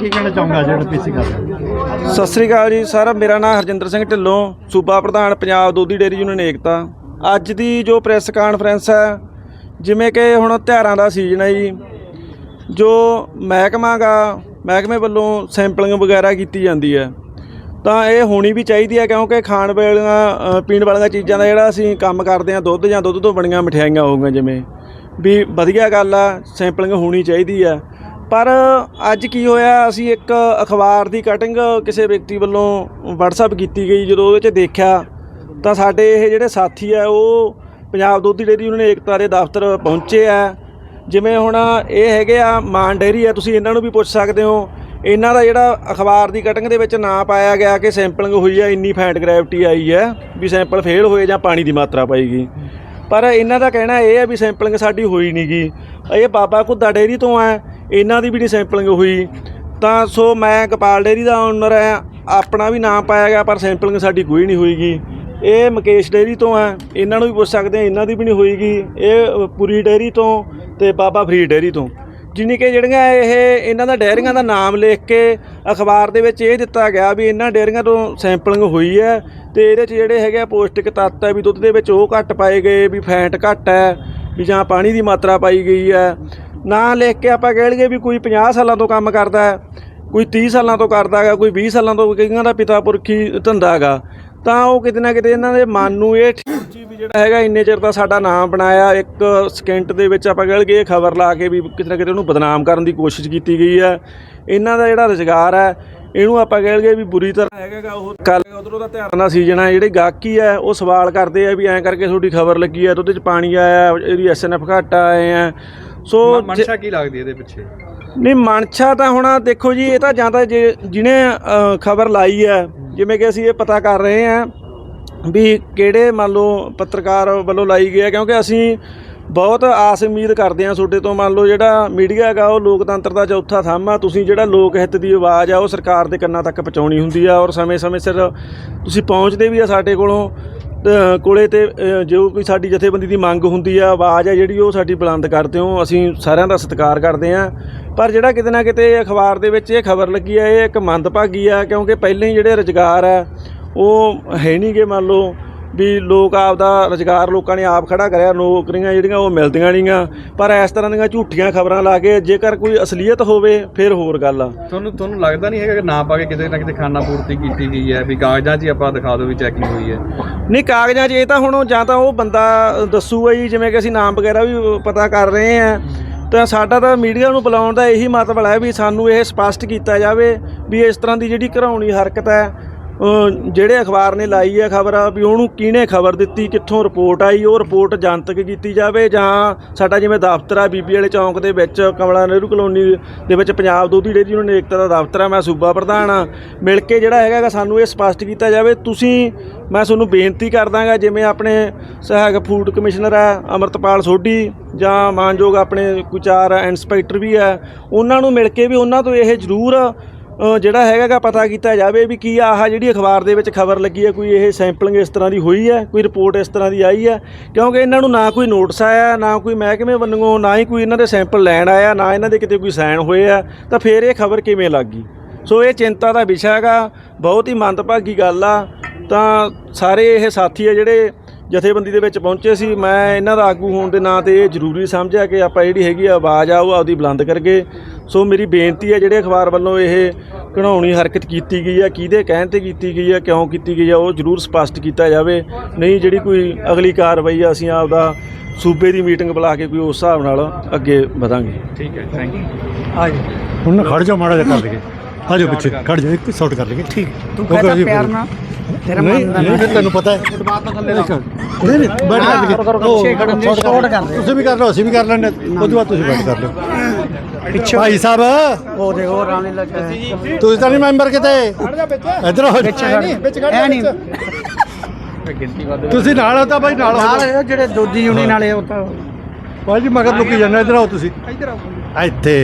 ਕੀ ਕਹਿਣਾ ਚਾਹੁੰਗਾ ਜਿਹੜੇ ਪੀਸੀ ਕਰ ਸਤਿ ਸ੍ਰੀ ਅਕਾਲ ਜੀ, ਸਰ ਮੇਰਾ ਨਾਮ ਹਰਜਿੰਦਰ ਸਿੰਘ ਢਿੱਲੋਂ, ਸੂਬਾ ਪ੍ਰਧਾਨ ਪੰਜਾਬ ਦੁੱਧੀ ਡੇਅਰੀ ਯੂਨੀਅਨ ਏਕਤਾ। ਅੱਜ ਦੀ ਜੋ ਪ੍ਰੈਸ ਕਾਨਫਰੰਸ ਹੈ, ਜਿਵੇਂ ਕਿ ਹੁਣ ਤਿਉਹਾਰਾਂ ਦਾ ਸੀਜ਼ਨ ਹੈ ਜੀ, ਜੋ ਮਹਿਕਮਾ ਗਾ ਮਹਿਕਮੇ ਵੱਲੋਂ ਸੈਂਪਲਿੰਗ ਵਗੈਰਾ ਕੀਤੀ ਜਾਂਦੀ ਹੈ। ਤਾਂ ਇਹ ਹੋਣੀ ਵੀ ਚਾਹੀਦੀ ਹੈ, ਕਿਉਂਕਿ ਖਾਣ ਵਾਲੀਆਂ ਪੀਣ ਵਾਲੀਆਂ ਚੀਜ਼ਾਂ ਦਾ ਜਿਹੜਾ ਅਸੀਂ ਕੰਮ ਕਰਦੇ ਹਾਂ, ਦੁੱਧ ਜਾਂ ਦੁੱਧ ਤੋਂ ਬਣੀਆਂ ਮਠਿਆਈਆਂ ਹੋਊਗੀਆਂ ਜਿਵੇਂ। ਵੀ ਵਧੀਆ ਗੱਲ ਆ, ਸੈਂਪਲਿੰਗ ਹੋਣੀ ਚਾਹੀਦੀ ਆ ਪਰ ਅੱਜ ਕੀ ਹੋਇਆ, ਅਸੀਂ ਇੱਕ ਅਖਬਾਰ ਦੀ ਕਟਿੰਗ ਕਿਸੇ ਵਿਅਕਤੀ ਵੱਲੋਂ WhatsApp ਕੀਤੀ ਗਈ, ਜਦੋਂ ਉਹਦੇ 'ਚ ਦੇਖਿਆ, ਤਾਂ ਸਾਡੇ ਇਹ ਜਿਹੜੇ ਸਾਥੀ ਆ, ਉਹ ਪੰਜਾਬ ਦੁੱਧ ਡੇਅਰੀ ਉਹਨਾਂ ਨੇ ਏਕਤਾ ਦੇ ਦਫ਼ਤਰ ਪਹੁੰਚੇ ਆ। ਜਿਵੇਂ ਹੁਣ ਇਹ ਹੈਗੇ ਆ, ਮਾਨ ਡੇਅਰੀ ਆ, ਤੁਸੀਂ ਇਹਨਾਂ ਨੂੰ ਵੀ ਪੁੱਛ ਸਕਦੇ ਹੋ। ਇਹਨਾਂ ਦਾ ਜਿਹੜਾ ਅਖਬਾਰ ਦੀ ਕਟਿੰਗ ਦੇ ਵਿੱਚ ਨਾਂ ਪਾਇਆ ਗਿਆ ਕਿ ਸੈਂਪਲਿੰਗ ਹੋਈ ਆ, ਇੰਨੀ ਫੈਂਟ ਗ੍ਰੈਵਿਟੀ ਆਈ ਹੈ ਵੀ ਸੈਂਪਲ ਫੇਲ ਹੋਏ ਜਾਂ ਪਾਣੀ ਦੀ ਮਾਤਰਾ ਪਾਈ ਪਰ ਇਹਨਾਂ ਦਾ ਕਹਿਣਾ ਇਹ ਹੈ ਵੀ ਸੈਂਪਲਿੰਗ ਸਾਡੀ ਹੋਈ ਨਹੀਂ ਗੀ ਇਹ ਬਾਬਾ ਘੁੱਦਾ ਡੇਅਰੀ ਤੋਂ ਆ ਇਹਨਾਂ ਦੀ ਵੀ ਨਹੀਂ ਸੈਂਪਲਿੰਗ ਹੋਈ, ਤਾਂ ਸੋ ਮੈਂ ਗੋਪਾਲ ਡੇਅਰੀ ਦਾ ਓਨਰ ਹੈ, ਆਪਣਾ ਵੀ ਨਾਮ ਪਾਇਆ ਗਿਆ, ਪਰ ਸੈਂਪਲਿੰਗ ਸਾਡੀ ਕੋਈ ਨਹੀਂ ਹੋਈਗੀ। ਇਹ ਮੁਕੇਸ਼ ਡੇਅਰੀ ਤੋਂ ਹੈ, ਇਹਨਾਂ ਨੂੰ ਵੀ ਪੁੱਛ ਸਕਦੇ ਆ ਇਹਨਾਂ ਦੀ ਵੀ ਨਹੀਂ ਹੋਈਗੀ। ਇਹ ਪੁਰੀ ਡੇਅਰੀ ਤੋਂ ਤੇ ਬਾਬਾ ਫਰੀਦ ਡੇਅਰੀ ਤੋਂ। ਜਿਨੀ ਕਿ ਜਿਹੜੀਆਂ ਇਹ ਇਹਨਾਂ ਦਾ ਡੇਅਰੀਆਂ ਦਾ ਨਾਮ ਲਿਖ ਕੇ ਅਖਬਾਰ ਦੇ ਵਿੱਚ ਇਹ ਦਿੱਤਾ ਗਿਆ ਵੀ ਇਹਨਾਂ ਡੇਅਰੀਆਂ ਤੋਂ ਸੈਂਪਲਿੰਗ ਹੋਈ ਹੈ ਤੇ ਇਹਦੇ 'ਚ ਜਿਹੜੇ ਹੈਗੇ ਆ ਪੌਸ਼ਟਿਕ ਤੱਤ ਹੈ ਵੀ ਦੁੱਧ ਦੇ ਵਿੱਚ ਉਹ ਘੱਟ ਪਾਏ ਗਏ, ਵੀ ਫੈਟ ਘੱਟ ਹੈ, ਵੀ ਜਾਂ ਪਾਣੀ ਦੀ ਮਾਤਰਾ ਪਾਈ ਗਈ ਹੈ। ਨਾਂ ਲਿਖ ਕੇ ਆਪਾਂ ਕਹਿ ਲਈਏ ਵੀ ਕੋਈ 50 ਸਾਲਾਂ ਤੋਂ ਕੰਮ ਕਰਦਾ ਹੈ, ਕੋਈ 30 ਸਾਲਾਂ ਤੋਂ ਕਰਦਾ ਹੈਗਾ, ਕੋਈ 20 ਸਾਲਾਂ ਤੋਂ ਕਈਆਂ ਦਾ ਪਿਤਾ ਪੁਰਖੀ ਧੰਦਾ ਹੈਗਾ, ਤਾਂ ਉਹ ਕਿਤੇ ਨਾ ਕਿਤੇ ਇਹਨਾਂ ਦੇ ਮਨ ਨੂੰ ਇਹ ਜੀ ਵੀ ਜਿਹੜਾ ਹੈਗਾ ਇੰਨੇ ਚਿਰ ਦਾ ਸਾਡਾ ਨਾਮ ਬਣਾਇਆ, ਇੱਕ ਸਕਿੰਟ ਦੇ ਵਿੱਚ ਆਪਾਂ ਕਹਿ ਲਈਏ ਇਹ ਖਬਰ ਲਾ ਕੇ ਵੀ ਕਿਤੇ ਨਾ ਕਿਤੇ ਉਹਨੂੰ ਬਦਨਾਮ ਕਰਨ ਦੀ ਕੋਸ਼ਿਸ਼ ਕੀਤੀ ਗਈ ਹੈ। ਇਹਨਾਂ ਦਾ ਜਿਹੜਾ ਰੁਜ਼ਗਾਰ ਹੈ, ਇਹਨੂੰ ਆਪਾਂ ਕਹਿ ਲਈਏ ਵੀ ਬੁਰੀ ਤਰ੍ਹਾਂ ਹੈਗਾਗਾ ਉਹ ਕੱਲ ਉਧਰੋਂ ਦਾ ਧਿਆਨ ਦਾ ਸੀਜ਼ਨ ਹੈ ਜਿਹੜੇ ਗਾਹਕੀ ਹੈ, ਉਹ ਸਵਾਲ ਕਰਦੇ ਆ ਵੀ ਐਂ ਕਰਕੇ ਤੁਹਾਡੀ ਖਬਰ ਲੱਗੀ ਹੈ ਦੁੱਧ 'ਚ ਪਾਣੀ ਆਇਆ, ਇਹਦੀ ਐਸਐਨਐਫ ਘੱਟ ਆਏ ਆ ਸੋ ਮਨਸ਼ਾ ਕੀ ਲੱਗਦੀ ਇਹਦੇ ਪਿੱਛੇ? ਨਹੀਂ ਮਨਸ਼ਾ ਤਾਂ ਹੁਣ ਦੇਖੋ ਜੀ ਇਹ ਤਾਂ ਜਾਂ ਤਾਂ ਜੇ ਜਿਹਨੇ ਖਬਰ ਲਾਈ ਹੈ ਜਿਵੇਂ ਕਿ ਅਸੀਂ ਇਹ ਪਤਾ ਕਰ ਰਹੇ ਹਾਂ ਵੀ ਕਿਹੜੇ ਮੰਨ ਲਓ ਪੱਤਰਕਾਰ ਵੱਲੋਂ ਲਾਈ ਗਈ ਹੈ ਕਿਉਂਕਿ ਅਸੀਂ ਬਹੁਤ ਆਸ ਉਮੀਦ ਕਰਦੇ ਹਾਂ ਤੁਹਾਡੇ ਤੋਂ ਮੰਨ ਲਓ ਜਿਹੜਾ ਮੀਡੀਆ ਹੈਗਾ ਉਹ ਲੋਕਤੰਤਰ ਦਾ ਚੌਥਾ ਥੰਮ ਆ ਤੁਸੀਂ ਜਿਹੜਾ ਲੋਕ ਹਿੱਤ ਦੀ ਆਵਾਜ਼ ਆ ਉਹ ਸਰਕਾਰ ਦੇ ਕੰਨਾਂ ਤੱਕ ਪਹੁੰਚਾਉਣੀ ਹੁੰਦੀ ਆ ਔਰ ਸਮੇਂ-ਸਮੇਂ ਸਿਰ ਤੁਸੀਂ ਪਹੁੰਚਦੇ ਵੀ ਆ ਸਾਡੇ ਕੋਲੋਂ। ਕੋਲੇ ਤੇ ਜੋ ਕੋਈ ਸਾਡੀ ਜਥੇਬੰਦੀ ਦੀ ਮੰਗ ਹੁੰਦੀ ਆ, ਆਵਾਜ਼ ਆ ਜਿਹੜੀ, ਉਹ ਸਾਡੀ ਬੁਲੰਦ ਕਰਦੇ ਹੋ ਅਸੀਂ ਸਾਰਿਆਂ ਦਾ ਸਤਿਕਾਰ ਕਰਦੇ ਆ। ਪਰ ਜਿਹੜਾ ਕਿਤੇ ਨਾ ਕਿਤੇ ਅਖਬਾਰ ਦੇ ਵਿੱਚ ਇਹ ਖਬਰ ਲੱਗੀ ਆ, ਇਹ ਇੱਕ ਮੰਦਭਾਗੀ ਆ, ਕਿਉਂਕਿ ਪਹਿਲਾਂ ਹੀ ਜਿਹੜੇ ਰੁਜ਼ਗਾਰ ਆ, ਉਹ ਹੈ ਨਹੀਂਗੇ ਮੰਨ ਲਓ। ਵੀ ਲੋਕ ਆਪਦਾ ਰੁਜ਼ਗਾਰ ਲੋਕਾਂ ਨੇ ਆਪ ਖੜਾ ਕਰਿਆ ਨੌਕਰੀਆਂ ਜਿਹੜੀਆਂ ਉਹ ਮਿਲਦੀਆਂ ਨਹੀਂਆਂ। ਪਰ ਇਸ ਤਰ੍ਹਾਂ ਦੀਆਂ ਝੂਠੀਆਂ ਖਬਰਾਂ ਲਾ ਕੇ ਜੇਕਰ ਕੋਈ ਅਸਲੀਅਤ ਹੋਵੇ ਫਿਰ ਹੋਰ ਗੱਲ ਆ। ਤੁਹਾਨੂੰ ਤੁਹਾਨੂੰ ਲੱਗਦਾ ਨਹੀਂ ਹੈਗਾ ਕਿ ਨਾ ਪਾ ਕੇ ਕਿਤੇ ਨਾ ਕਿਤੇ ਖਾਨਾ ਪੂਰਤੀ ਕੀਤੀ ਗਈ ਹੈ ਵੀ ਕਾਗਜ਼ਾਂ 'ਚ ਹੀ ਆਪਾਂ ਦਿਖਾ ਦਿਓ ਵੀ ਚੈਕਿੰਗ ਹੋਈ ਹੈ? ਨਹੀਂ ਕਾਗਜ਼ਾਂ 'ਚ ਇਹ ਤਾਂ ਹੁਣ ਜਾਂ ਤਾਂ ਉਹ ਬੰਦਾ ਦੱਸੂਗਾ ਜੀ ਜਿਵੇਂ ਕਿ ਅਸੀਂ ਨਾਮ ਵਗੈਰਾ ਵੀ ਪਤਾ ਕਰ ਰਹੇ ਆ ਤਾਂ ਸਾਡਾ ਤਾਂ ਮੀਡੀਆ ਨੂੰ ਬੁਲਾਉਣ ਦਾ ਇਹੀ ਮਤਲਬ ਹੈ ਵੀ ਸਾਨੂੰ ਇਹ ਸਪਸ਼ਟ ਕੀਤਾ ਜਾਵੇ ਵੀ ਇਸ ਤਰ੍ਹਾਂ ਦੀ ਜਿਹੜੀ ਘਰਾਉਣੀ ਹਰਕਤ ਹੈ ਜਿਹੜੇ ਅਖਬਾਰ ਨੇ ਲਾਈ ਹੈ ਖਬਰ ਵੀ ਉਹਨੂੰ ਕਿਹਨੇ ਖਬਰ ਦਿੱਤੀ, ਕਿੱਥੋਂ ਰਿਪੋਰਟ ਆਈ, ਉਹ ਰਿਪੋਰਟ ਜਨਤਕ ਕੀਤੀ ਜਾਵੇ ਜਾਂ ਸਾਡਾ ਜਿਵੇਂ ਦਫ਼ਤਰ ਆ, ਬੀਬੀ ਵਾਲੇ ਚੌਂਕ ਦੇ ਵਿੱਚ, ਕਮਲਾ ਨਹਿਰੂ ਕਲੋਨੀ ਦੇ ਵਿੱਚ ਪੰਜਾਬ ਦੁੱਧੀ ਡੇਅਰੀ ਯੂਨੀਅਨ ਏਕਤਾ ਦਾ ਦਫ਼ਤਰ ਆ, ਮੈਂ ਸੂਬਾ ਪ੍ਰਧਾਨ ਆ। ਮਿਲ ਕੇ ਜਿਹੜਾ ਹੈਗਾ ਸਾਨੂੰ ਇਹ ਸਪਸ਼ਟ ਕੀਤਾ ਜਾਵੇ, ਤੁਸੀਂ, ਮੈਂ ਤੁਹਾਨੂੰ ਬੇਨਤੀ ਕਰਦਾਗਾ, ਜਿਵੇਂ ਆਪਣੇ ਸਹਾਇਕ ਫੂਡ ਕਮਿਸ਼ਨਰ ਆ, ਅਮਰਤਪਾਲ ਸੋਢੀ ਜਾਂ ਮਾਨਯੋਗ ਆਪਣੇ ਕੋਈ ਚਾਰ ਇੰਸਪੈਕਟਰ ਵੀ ਆ, ਉਹਨਾਂ ਨੂੰ ਮਿਲ ਕੇ ਵੀ ਉਹਨਾਂ ਤੋਂ ਇਹ ਜ਼ਰੂਰ ਜਿਹੜਾ ਹੈਗਾ ਪਤਾ ਕੀਤਾ ਜਾਵੇ ਵੀ ਕੀ ਆਹ ਜਿਹੜੀ ਅਖਬਾਰ ਦੇ ਵਿੱਚ ਖਬਰ ਲੱਗੀ ਹੈ, ਕੋਈ ਇਹ ਸੈਂਪਲਿੰਗ ਇਸ ਤਰ੍ਹਾਂ ਦੀ ਹੋਈ ਹੈ, ਕੋਈ ਰਿਪੋਰਟ ਇਸ ਤਰ੍ਹਾਂ ਦੀ ਆਈ ਹੈ? ਕਿਉਂਕਿ ਇਹਨਾਂ ਨੂੰ ਨਾ ਕੋਈ ਨੋਟਿਸ ਆਇਆ, ਨਾ ਕੋਈ ਮਹਿਕਮੇ ਵੱਲੋਂ, ਨਾ ਹੀ ਕੋਈ ਇਹਨਾਂ ਦੇ ਸੈਂਪਲ ਲੈਣ ਆਇਆ, ਨਾ ਇਹਨਾਂ ਦੇ ਕਿਤੇ ਕੋਈ ਸਾਈਨ ਹੋਏ ਆ, ਤਾਂ ਫਿਰ ਇਹ ਖਬਰ ਕਿਵੇਂ ਲੱਗ ਗਈ? ਸੋ ਇਹ ਚਿੰਤਾ ਦਾ ਵਿਸ਼ਾ ਹੈਗਾ, ਬਹੁਤ ਹੀ ਮੰਦਭਾਗੀ ਗੱਲ ਆ, ਤਾਂ ਸਾਰੇ ਇਹ ਸਾਥੀ ਆ ਜਿਹੜੇ ਜਥੇਬੰਦੀ ਦੇ ਵਿੱਚ ਪਹੁੰਚੇ ਸੀ। ਮੈਂ ਇਹਨਾਂ ਦਾ ਆਗੂ ਹੋਣ ਦੇ ਨਾਂ ਤੇ ਇਹ ਜ਼ਰੂਰੀ ਸਮਝਿਆ ਕਿ ਆਪਾਂ ਜਿਹੜੀ ਹੈਗੀ ਆਵਾਜ਼ ਆ ਉਹ ਆਪਦੀ ਬੁਲੰਦ ਕਰਕੇ। ਸੋ ਮੇਰੀ ਬੇਨਤੀ ਹੈ ਜਿਹੜੇ ਅਖਬਾਰ ਵੱਲੋਂ ਇਹ ਘਣਾਉਣੀ ਹਰਕਤ ਕੀਤੀ ਗਈ ਆ ਕਿਹਦੇ ਕਹਿਣ ਤੇ ਕੀਤੀ ਗਈ ਆ ਕਿਉਂ ਕੀਤੀ ਗਈ ਆ ਉਹ ਜ਼ਰੂਰ ਸਪਸ਼ਟ ਕੀਤਾ ਜਾਵੇ। ਨਹੀਂ ਜਿਹੜੀ ਕੋਈ ਅਗਲੀ ਕਾਰਵਾਈ ਆ ਅਸੀਂ ਆਪਦਾ ਸੂਬੇ ਦੀ ਮੀਟਿੰਗ ਬੁਲਾ ਕੇ ਕੋਈ ਉਸ ਹਿਸਾਬ ਨਾਲ ਅੱਗੇ ਵਧਾਂਗੇ। ਠੀਕ ਹੈ ਥੈਂਕ ਯੂ ਹੁਣ ਖੜ ਜਾਓ ਮਾੜਾ ਜਿਹਾ ਕਰ ਲਈਏ। ਆ ਜਾਓ ਪਿੱਛੇ ਖੜ ਜਾਓ ਇੱਕ ਸ਼ਾਟ ਕਰ ਲਈਏ। ਠੀਕ। ਤੂੰ ਕਹਿੰਦਾ ਪਿਆਰ ਨਾਲ। ਤੇਰਾ ਨਹੀਂ ਮਨ ਦਾ ਨਹੀਂ ਫਿਰ ਤੈਨੂੰ ਪਤਾ ਹੈ। ਨਹੀਂ ਨਹੀਂ ਬੈਠ ਕਰ ਲਈਏ ਪਿੱਛੇ ਖੜਨ ਦੀ ਸ਼ਾਟ ਕਰ ਰਹੇ ਤੁਸੀਂ ਵੀ ਕਰ ਲਓ ਅਸੀਂ ਵੀ ਕਰ ਲੈਣੇ ਉਹਦੇ ਬਾਅਦ ਤੁਸੀਂ ਬੈਠ ਕਰ ਲਓ। ਪਿੱਛੇ ਭਾਈ ਸਾਹਿਬ। ਉਹ ਦੇਖੋ ਰਾਣੇ ਲੱਗਾ ਹੈ। ਤੁਸੀਂ ਤਾਂ ਨਹੀਂ ਮੈਂਬਰ ਕਿਤੇ। ਇਧਰ ਹੋ ਵਿੱਚ ਖੜ ਐ ਨਹੀਂ ਤੁਸੀਂ ਨਾਲ ਹੋ ਤਾਂ ਭਾਈ ਨਾਲ ਹੋ। ਨਾਲ ਇਹ ਜਿਹੜੇ ਦੋਜੀ ਯੂਨੀਅਨ ਵਾਲੇ ਉਹ ਤਾਂ ਭਾਈ ਜੀ ਮਗਰ ਲੁਕੀ ਜਾਂਦਾ ਇਧਰ ਆਓ ਤੁਸੀਂ। ਇੱਧਰ ਆਓ। ਇੱਥੇ।